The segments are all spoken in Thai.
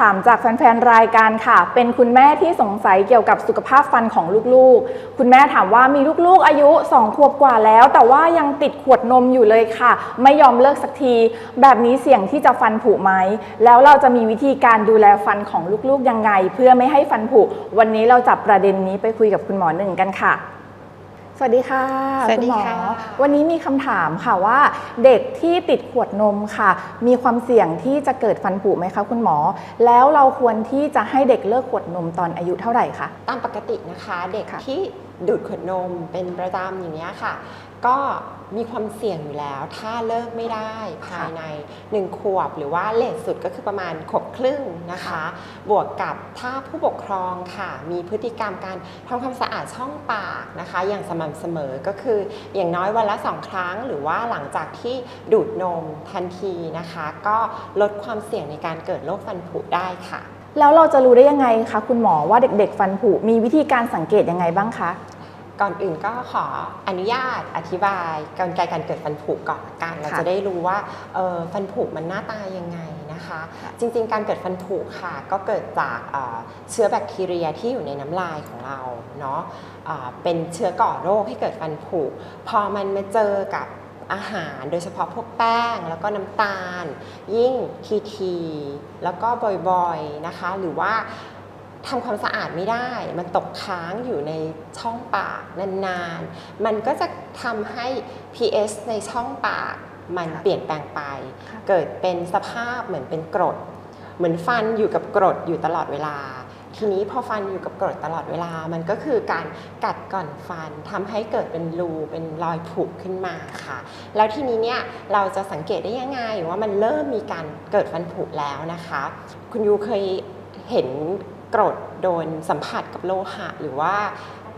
ถามจากแฟนๆ รายการค่ะ เป็นคุณแม่ที่สงสัยเกี่ยวกับสุขภาพฟันของลูกๆ คุณแม่ถามว่ามีลูกๆ อายุ 2 ขวบกว่าแล้ว แต่ว่ายังติดขวดนมอยู่เลยค่ะ ไม่ยอมเลิกสักที แบบนี้เสี่ยงที่จะฟันผุไหม แล้วเราจะมีวิธีการดูแลฟันของลูกๆ ยังไง เพื่อไม่ให้ฟันผุ วันนี้เราจับประเด็นนี้ไปคุยกับคุณหมอหนึ่งกันค่ะ สวัสดีค่ะสวัสดีณหมอค่ะ วันนี้มีคำถามค่ะว่า เด็กที่ติดขวดนมค่ะ มีความเสี่ยงที่จะเกิดฟันผุไหมคะคุณหมอ แล้วเราควรที่จะให้เด็กเลิกขวดนมตอนอายุเท่าไหร่คะตามปกตินะคะ เด็กค่ะที่ดูดขวดนมเป็นประจำอย่างนี้ยค่ะ ก็มีความเสี่ยงอยู่แล้ว ถ้าเลิกไม่ได้ภายใน 1 ขวบ หรือว่าเลทสุดก็คือประมาณขวบครึ่งนะคะ บวกกับถ้าผู้ปกครองค่ะ มีพฤติกรรมการทำความสะอาดช่องปากนะคะ อย่างสม่ำเสมอก็คืออย่างน้อยวันละสองครั้ง หรือว่าหลังจากที่ดูดนมทันทีนะคะ ก็ลดความเสี่ยงในการเกิดโรคฟันผุได้ค่ะแล้วเราจะรู้ได้ยังไงคะคุณหมอว่าเด็กๆ ฟันผุมีวิธีการสังเกตยังไงบ้างคะ ก่อนอื่นก็ขออนุญาตอธิบายกลไกการเกิดฟันผุก่อนละกัน เราจะได้รู้ว่าเอ่อฟันผุมันหน้าตายังไงนะคะ จริงๆ การเกิดฟันผุค่ะ ก็เกิดจากเอ่อเชื้อแบคทีเรียที่อยู่ในน้ำลายของเราเนาะอ่าเป็นเชื้อก่อโรคให้เกิดฟันผุพอมันมาเจอกับอาหารโดยเฉพาะพวกแป้งแล้วก็น้ำตาล ยิ่งทีทีๆแล้วก็บ่อยๆนะคะ หรือว่า ทำความสะอาดไม่ได้ มันตกค้างอยู่ในช่องปากนานๆ มันก็จะทำให้ pH ในช่องปากมันค่ะเปลี่ยนแปลงไปค่ะเกิดเป็นสภาพเหมือนเป็นกรด เหมือนฟันอยู่กับกรดอยู่ตลอดเวลา ทีนี้พอฟันอยู่กับกรดตลอดเวลา มันก็คือการกัดก่อนฟันทำให้เกิดเป็นรูเป็นรอยผุขึ้นมาค่ะ แล้วทีนี้เนี่ยเราจะสังเกตได้ยังไงว่ามันเริ่มมีการเกิดฟันผุแล้วนะคะ คุณยูเคยเห็น กรดโดนสัมผัสกับโลหะหรือว่า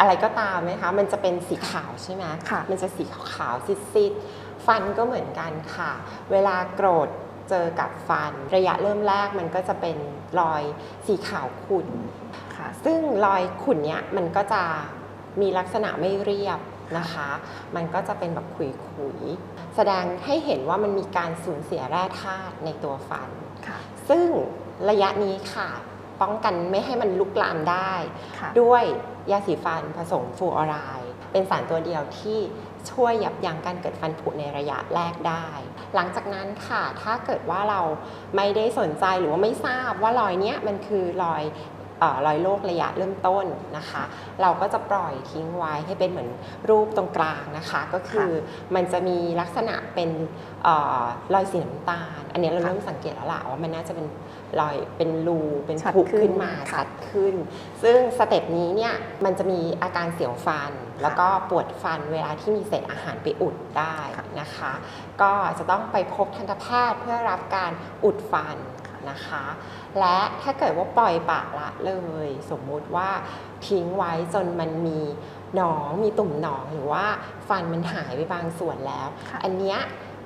อะไรก็ตามไหมคะ มันจะเป็นสีขาวใช่ไหมค่ะมันจะสีขาวๆซีดๆ ฟันก็เหมือนกันค่ะ เวลาโกรธเจอกับฟัน ระยะเริ่มแรกมันก็จะเป็นรอยสีขาวขุ่นค่ะ ซึ่งรอยขุ่นเนี้ยมันก็จะมีลักษณะไม่เรียบนะคะ มันก็จะเป็นแบบขุยๆ แสดงให้เห็นว่ามันมีการสูญเสียแร่ธาตุในตัวฟันค่ะซึ่งระยะนี้ค่ะ ป้องกันไม่ให้มันลุกลามได้ค่ะด้วยยาสีฟันผสมฟลูออไรด์เป็นสารตัวเดียวที่ช่วยยับยั้งการเกิดฟันผุในระยะแรกได้ หลังจากนั้นค่ะ ถ้าเกิดว่าเราไม่ได้สนใจหรือว่าไม่ทราบว่ารอยเนี้ยมันคือรอยเอ่อ รอยโรคระยะเริ่มต้นนะคะ เราก็จะปล่อยทิ้งไว้ให้เป็นเหมือนรูปตรงกลางนะคะ ก็คือมันจะมีลักษณะเป็นเออรอยสีน้ำตาล อันนี้เราค่ะเริ่มสังเกตแล้วล่ะว่ามันน่าจะเป็นรอยเป็นรูเป็นชัดผุขึ้นขึ้นมาค่ะชัดขึ้น ซึ่งสเต็ปนี้เนี่ยมันจะมีอาการเสียวฟัน แล้วก็ปวดฟันเวลาที่มีเศษอาหารไปอุดได้นะคะ ก็จะต้องไปพบทันตแพทย์เพื่อรับการอุดฟัน นะคะ และถ้าเกิดว่าปล่อยปละละเลย สมมุติว่าทิ้งไว้จนมันมีหนองมีตุ่มหนองหรือว่าฟันมันหายไปบางส่วนแล้วค่ะอันเนี้ย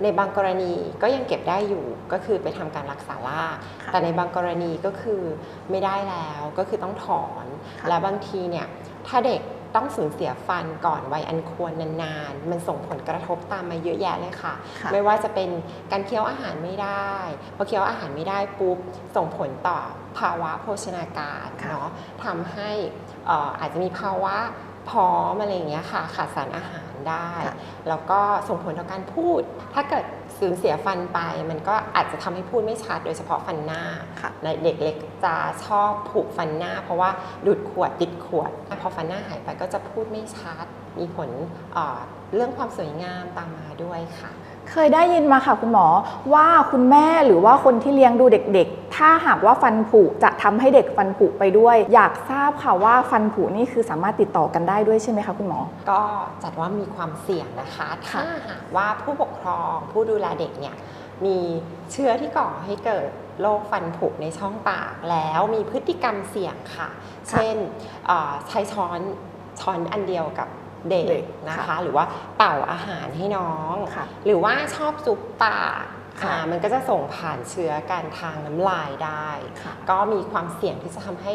ในบางกรณีก็ยังเก็บได้อยู่ก็คือไปทำการรักษาลากค่ะแต่ในบางกรณีก็คือไม่ได้แล้วก็คือต้องถอนค่ะและบางทีเนี่ยถ้าเด็ก ต้องสูญเสียฟันก่อนวัยอันควรนานๆ มันส่งผลกระทบตามมาเยอะแยะเลยค่ะค่ะ ไม่ว่าจะเป็นการเคี้ยวอาหารไม่ได้พอเคี้ยวอาหารไม่ได้ปุ๊บส่งผลต่อภาวะโภชนาการค่ะเนาะทำให้เอ่ออาจจะมีภาวะพร้อมอะไรอย่างเงี้ยค่ะขาดสารอาหาร ได้ค่ะแล้วก็ส่งผลต่อการพูด ถ้าเกิดสูญเสียฟันไป มันก็อาจจะทำให้พูดไม่ชัด โดยเฉพาะฟันหน้าค่ะในเด็กเล็กจะชอบผูกฟันหน้า เพราะว่าดูดขวดติดขวด พอฟันหน้าหายไปก็จะพูดไม่ชัด มีผลเอ่อเรื่องความสวยงามตามมาด้วยค่ะ เคยได้ยินมาค่ะคุณหมอว่าคุณแม่หรือว่าคนที่เลี้ยงดูเด็กๆ ถ้าหากว่าฟันผุจะทำให้เด็กฟันผุไปด้วย อยากทราบค่ะว่าฟันผุนี่คือสามารถติดต่อกันได้ด้วยใช่ไหมคะคุณหมอ ก็จัดว่ามีความเสี่ยงนะคะค่ะถ้าหากว่าผู้ปกครองผู้ดูแลเด็กเนี่ยมีเชื้อที่ก่อให้เกิดโรคฟันผุในช่องปากแล้วมีพฤติกรรมเสี่ยงค่ะ เช่นเอ่อใช้ช้อนช้อนอันเดียวกับ เด็เด็กกนะคะ ค่ะหรือว่าเป่าอาหารให้น้อง ค่ะ หรือว่าชอบซุปปากค่ะ อ่ามันก็จะส่งผ่านเชื้อการทางน้ำลายได้ ค่ะ ก็มีความเสี่ยงที่จะทำให้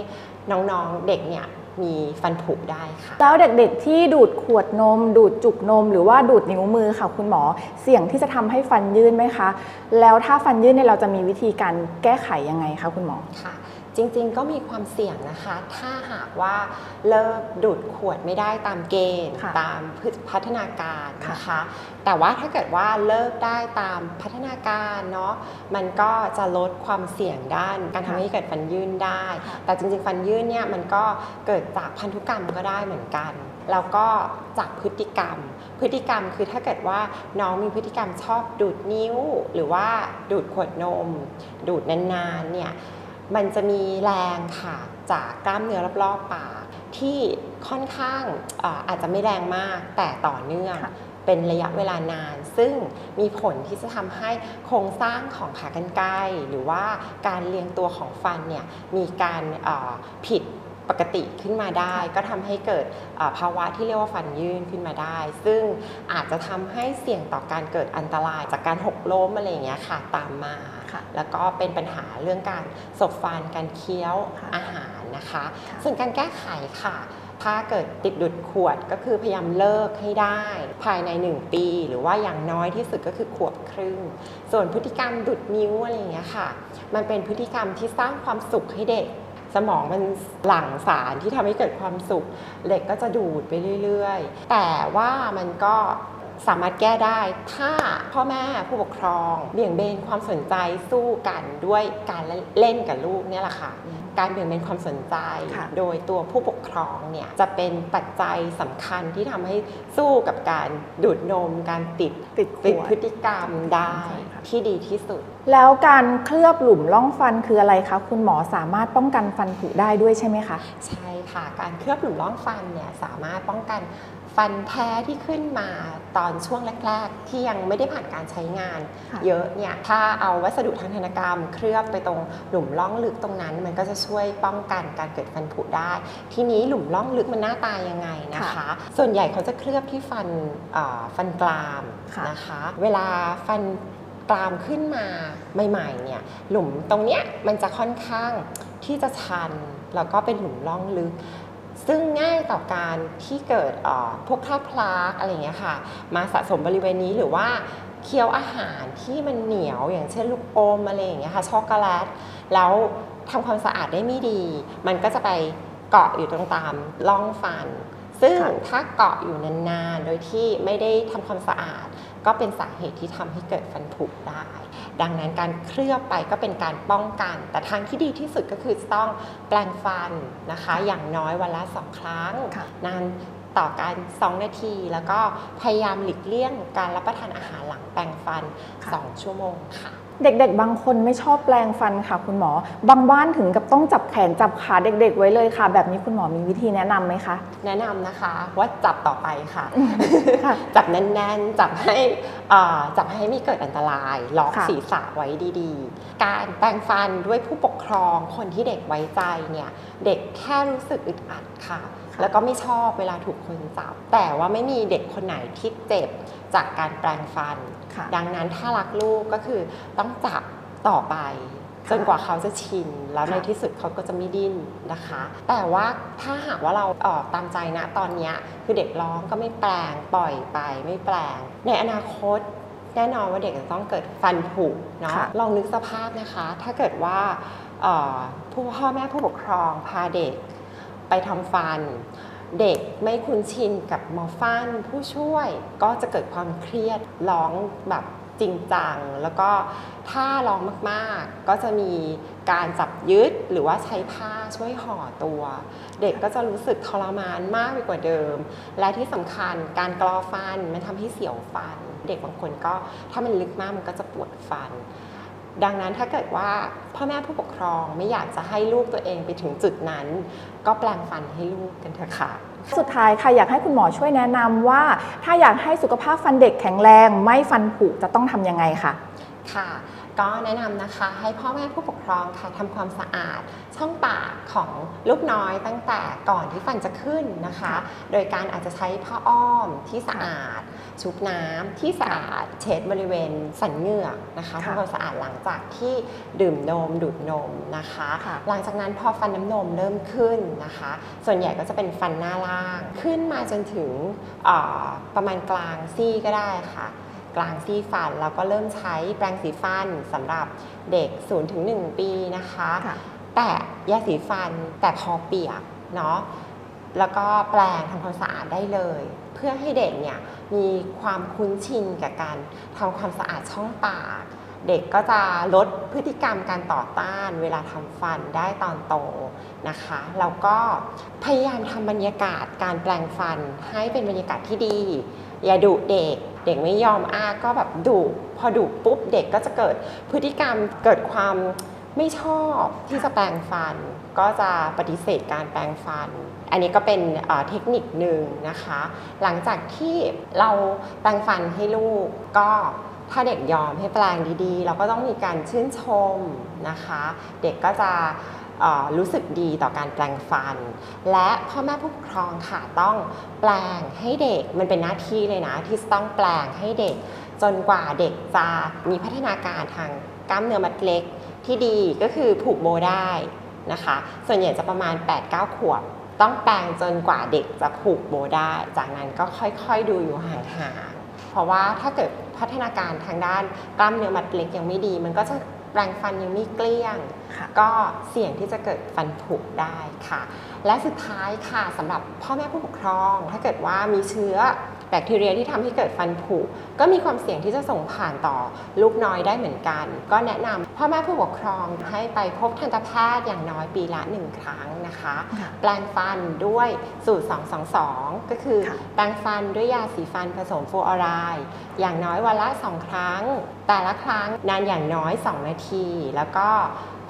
น้องๆเด็กเนี่ยมีฟันผุได้ค่ะ แล้วเด็กๆที่ดูดขวดนม ดูดจุกนม หรือว่าดูดนิ้วมือค่ะคุณหมอ เสี่ยงที่จะทำให้ฟันยื่นไหมคะ แล้วถ้าฟันยื่นเนี่ยเราจะมีวิธีการแก้ไขยังไงคะคุณหมอ ค่ะ จริงๆ ก็มีความเสี่ยงนะคะ ถ้าหากว่าเลิกดูดขวดไม่ได้ตามเกณฑ์ค่ะตามพัฒนาการนะคะ แต่ว่าถ้าเกิดว่าเลิกได้ตามพัฒนาการเนาะมันก็จะลดความเสี่ยงด้าน การทำให้เกิดฟันยื่นได้ค่ะแต่จริงๆ ฟันยื่นเนี่ยมันก็เกิดจากพันธุกรรมก็ได้เหมือนกันแล้วก็จากพฤติกรรม พฤติกรรมคือถ้าเกิดว่าน้องมีพฤติกรรมชอบดูดนิ้ว หรือว่าดูดขวดนม ดูดนานๆเนี่ย มันจะมีแรงค่ะจากกล้ามเนื้อรอบๆปากที่ค่อนข้างอาอาจจะไม่แรงมากแต่ต่อเนื่องค่ะเป็นระยะเวลานาน ซึ่งมีผลที่จะทำให้โครงสร้างของขากรรไกรหรือว่าการเรียงตัวของฟันเนี่ยมีการเอ่อผิดปกติขึ้นมาได้ ก็ทำให้เกิดเอ่อภาวะที่เรียกว่าฟันยื่นขึ้นมาได้ ซึ่งอาจจะทำให้เสี่ยงต่อการเกิดอันตรายจากการหกล้มอะไรอย่างเงี้ยค่ะตามมา ค่ะ แล้วก็เป็นปัญหาเรื่องการสบฟันการเคี้ยวค่ะอาหารนะคะค่ะส่วนการแก้ไขค่ะ ถ้าเกิดติดดุดขวดก็คือพยายามเลิกให้ได้ ภายใน 1 ปี หรือว่าอย่างน้อยที่สุดก็คือขวบครึ่ง ส่วนพฤติกรรมดุดนิ้วอะไรอย่างเงี้ยค่ะ มันเป็นพฤติกรรมที่สร้างความสุขให้เด็กสมองมันหลั่งสารที่ทำให้เกิดความสุขเด็กก็จะดูดไปเรื่อย ๆ แต่ว่ามันก็ สามารถแก้ได้ถ้าพ่อแม่ผู้ปกครองเบี่ยงเบนความสนใจสู้กันด้วยการเล่นกับลูกเนี่ยแหละค่ะการเบี่ยงเบนความสนใจค่ะโดยตัวผู้ปกครองเนี่ยจะเป็นปัจจัยสำคัญที่ทำให้สู้กับการดูดนม การติดติดขติดวดพฤติกรรมได้ใช่ค่ะที่ดีที่สุด แล้วการเคลือบหลุมร่องฟันคืออะไรคะคุณหมอสามารถป้องกันฟันผุได้ด้วยใช่ไหมคะ ใช่ค่ะ การเคลือบหลุมร่องฟันเนี่ยสามารถป้องกัน ฟันแท้ที่ขึ้นมาตอนช่วงแรก ๆ ที่ยังไม่ได้ผ่านการใช้งานค่ะเยอะเนี่ยถ้าเอาวัสดุทางธนกรรม เคลือบไปตรงหลุมร่องลึกตรงนั้น มันก็จะช่วยป้องกันการเกิดฟันผุได้ ทีนี้หลุมร่องลึกมันหน้าตายังไงนะคะค่ะส่วนใหญ่เขาจะเคลือบที่ฟันเอ่อฟันกรามค่ะนะคะ เวลาฟันกรามขึ้นมาใหม่ๆเนี่ยหลุมตรงเนี้ยมันจะค่อนข้างที่จะชันแล้วก็เป็นหลุมร่องลึก ซึ่งง่ายต่อการที่เกิดเอ่อพวกคราบพลากอะไรอย่างเงี้ยค่ะ มาสะสมบริเวณนี้หรือว่าเคี้ยวอาหารที่มันเหนียวอย่างเช่นลูกอมอะไรอย่างเงี้ยค่ะช็อกโกแลตแล้วทำความสะอาดได้ไม่ดี มันก็จะไปเกาะอยู่ตรงตามร่องฟัน ซึ่งค่ะถ้าเกาะอยู่นานๆ โดยที่ไม่ได้ทำความสะอาด ก็เป็นสาเหตุที่ทำให้เกิดฟันผุได้ ดังนั้นการเคลือบไปก็เป็นการป้องกัน แต่ทางที่ดีที่สุดก็คือต้องแปรงฟันนะคะ อย่างน้อยวันละสองครั้งค่ะนานต่อการ 2 นาที แล้วก็พยายามหลีกเลี่ยงการรับประทานอาหารหลังแปรงฟันค่ะ2ชั่วโมงค่ะ เด็กๆ บางคนไม่ชอบแปลงฟันค่ะ คุณหมอ บางบ้านถึงกับต้องจับแขนจับขาเด็ก ๆ ไว้เลยค่ะ แบบนี้คุณหมอมีวิธีแนะนำไหมคะ แนะนำนะคะว่าจับต่อไปค่ะค่ะจับแน่นๆ จับให้อ่าจับให้ไม่เกิดอันตราย ล็อกค่ะศีรษะไว้ดีๆ การแปรงฟันด้วยผู้ปกครองคนที่เด็กไว้ใจเนี่ย เด็กแค่รู้สึกอึดอัดค่ะ แล้วก็ไม่ชอบเวลาถูกคนจับ แต่ว่าไม่มีเด็กคนไหนที่เจ็บจากการแปรงฟันค่ะ ดังนั้นถ้ารักลูกก็คือต้องจับต่อไป จนกว่าเขาจะชิน แล้วในค่ะที่สุดเขาก็จะไม่ดิ้นนะคะ แต่ว่าถ้าหากว่าเราเออตามใจนะตอนเนี้ยคือเด็กร้องก็ไม่แปลงปล่อยไปไม่แปลง ในอนาคตแน่นอนว่าเด็กจะต้องเกิดฟันผุเนาะค่ะลองนึกสภาพนะคะ ถ้าเกิดว่าเอ่อผู้พ่อแม่ผู้ปกครองพาเด็กไปทำฟัน เด็กไม่คุ้นชินกับหมอฟันผู้ช่วย ก็จะเกิดความเครียดร้องแบบจริงจัง แล้วก็ถ้าร้องมากๆ ก็จะมีการจับยึดหรือว่าใช้ผ้าช่วยห่อตัว เด็กก็จะรู้สึกทรมานมากไปกว่าเดิม และที่สำคัญการกรอฟันมันทำให้เสียวฟัน เด็กบางคนก็ถ้ามันลึกมากมันก็จะปวดฟัน ดังนั้นถ้าเกิดว่าพ่อแม่ผู้ปกครองไม่อยากจะให้ลูกตัวเองไปถึงจุดนั้น ก็แปลงฟันให้ลูกกันเถอะค่ะ สุดท้ายค่ะอยากให้คุณหมอช่วยแนะนำว่า ถ้าอยากให้สุขภาพฟันเด็กแข็งแรง ไม่ฟันผุจะต้องทำยังไงคะค่ะก็แนะนำนะคะให้พ่อแม่ผู้ปกครองค่ะทำความสะอาดช่องปากของลูกน้อยตั้งแต่ก่อนที่ฟันจะขึ้นนะคะ โดยการอาจจะใช้ผ้าอ้อมที่สะอาด ชุบน้ำที่สะอาดเช็ดบริเวณสันเหงือกนะคะค่ะทำความสะอาดหลังจากที่ดื่มนมดูดนมนะคะค่ะหลังจากนั้นพอฟันน้ำนมเริ่มขึ้นนะคะ ส่วนใหญ่ก็จะเป็นฟันหน้าล่างขึ้นมาจนถึงเอ่อประมาณกลางซี่ก็ได้ค่ะกลางซี่ฟันแล้วก็เริ่มใช้แปรงสีฟันสำหรับเด็ก0-1ปีนะคะค่ะแตะยาสีฟันแต่พอเปียกเนาะ แล้วก็แปรงทำความสะอาดได้เลย เพื่อให้เด็กเนี่ยมีความคุ้นชินกับการทำความสะอาดช่องปาก เด็กก็จะลดพฤติกรรมการต่อต้าน เวลาทำฟันได้ตอนโตนะคะแล้วก็พยายามทำบรรยากาศการแปลงฟันให้เป็นบรรยากาศที่ดี อย่าดุเด็กเด็กไม่ยอมอ้าก็แบบดุพอดุปุ๊บเด็กก็จะเกิดพฤติกรรมเกิดความไม่ชอบที่จะแปลงฟัน ก็จะปฏิเสธการแปลงฟัน อันนี้ก็เป็นเทคนิคหนึ่งนะคะ หลังจากที่เราแปลงฟันให้ลูกก็ถ้าเด็กยอมให้แปลงดีๆ เราก็ต้องมีการชื่นชมนะคะ เด็กก็จะรู้สึกดีต่อการแปลงฟัน และพ่อแม่ผู้ปกครองค่ะต้องแปลงให้เด็กมันเป็นหน้าที่เลยนะที่ต้องแปลงให้เด็ก จนกว่าเด็กจะมีพัฒนาการทางกล้ามเนื้อมัดเล็กที่ดีก็คือผูกโบได้นะคะ ส่วนใหญ่จะประมาณ 8-9 ขวบ ต้องแปลงจนกว่าเด็กจะผูกโบได้ จากนั้นก็ค่อยๆดูอยู่ห่างๆ เพราะว่าถ้าเกิดพัฒนาการทางด้านกล้ามเนื้อมัดเล็กยังไม่ดี มันก็จะแปลงฟันยังไม่เกลี้ยงค่ะก็เสี่ยงที่จะเกิดฟันผุได้ค่ะ และสุดท้ายค่ะสำหรับพ่อแม่ผู้ปกครอง ถ้าเกิดว่ามีเชื้อ แบคทีเรียที่ทำให้เกิดฟันผุก็มีความเสี่ยงที่จะส่งผ่านต่อลูกน้อยได้เหมือนกัน ก็แนะนำพ่อแม่ผู้ปกครองให้ไปพบทันตแพทย์อย่างน้อยปีละ 1 ครั้งนะคะค่ะแปลงฟันด้วยสูตร 222 ก็คือค่ะแปรงฟันด้วยยาสีฟันผสมฟลูออไรด์อย่างน้อยวันละ 2 ครั้ง แต่ละครั้งนานอย่างน้อย 2 นาที แล้วก็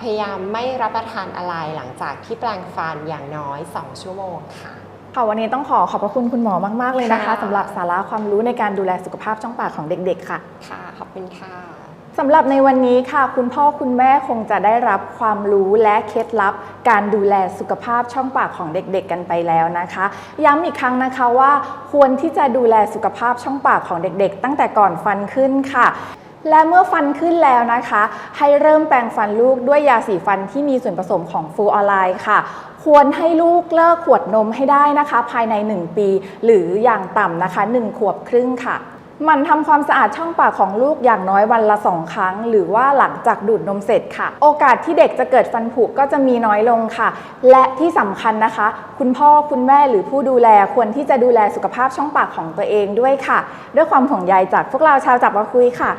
พยายามไม่รับประทานอะไรหลังจากที่แปรงฟันอย่างน้อย 2 ชั่วโมงค่ะ ค่ะวันนี้ต้องขอขอบพระคุณคุณหมอมาก ๆ เลยนะคะค่ะสำหรับสาระความรู้ในการดูแลสุขภาพช่องปากของเด็ก ๆ ค่ะ ค่ะ ขอบคุณค่ะสำหรับในวันนี้ค่ะ คุณพ่อคุณแม่คงจะได้รับความรู้และเคล็ดลับ การดูแลสุขภาพช่องปากของเด็กๆ กันไปแล้วนะคะ ย้ำอีกครั้งนะคะว่า ควรที่จะดูแลสุขภาพช่องปากของเด็ก ๆ ตั้งแต่ก่อนฟันขึ้นค่ะ และเมื่อฟันขึ้นแล้วนะคะ ให้เริ่มแปรงฟันลูกด้วยยาสีฟันที่มีส่วนผสมของฟลูออไรด์ค่ะ ควรให้ลูกเลิกขวดนมให้ได้นะคะ ภายใน 1 ปี หรืออย่างต่ำนะคะ 1 ขวบครึ่งค่ะมันทำความสะอาดช่องปากของลูกอย่างน้อยวันละสองครั้ง หรือว่าหลังจากดูดนมเสร็จค่ะ โอกาสที่เด็กจะเกิดฟันผุก็จะมีน้อยลงค่ะ และที่สำคัญนะคะ คุณพ่อคุณแม่หรือผู้ดูแลควรที่จะดูแลสุขภาพช่องปากของตัวเองด้วยค่ะ ด้วยความห่วงใยจากพวกเราชาวจับมาคุยค่ะ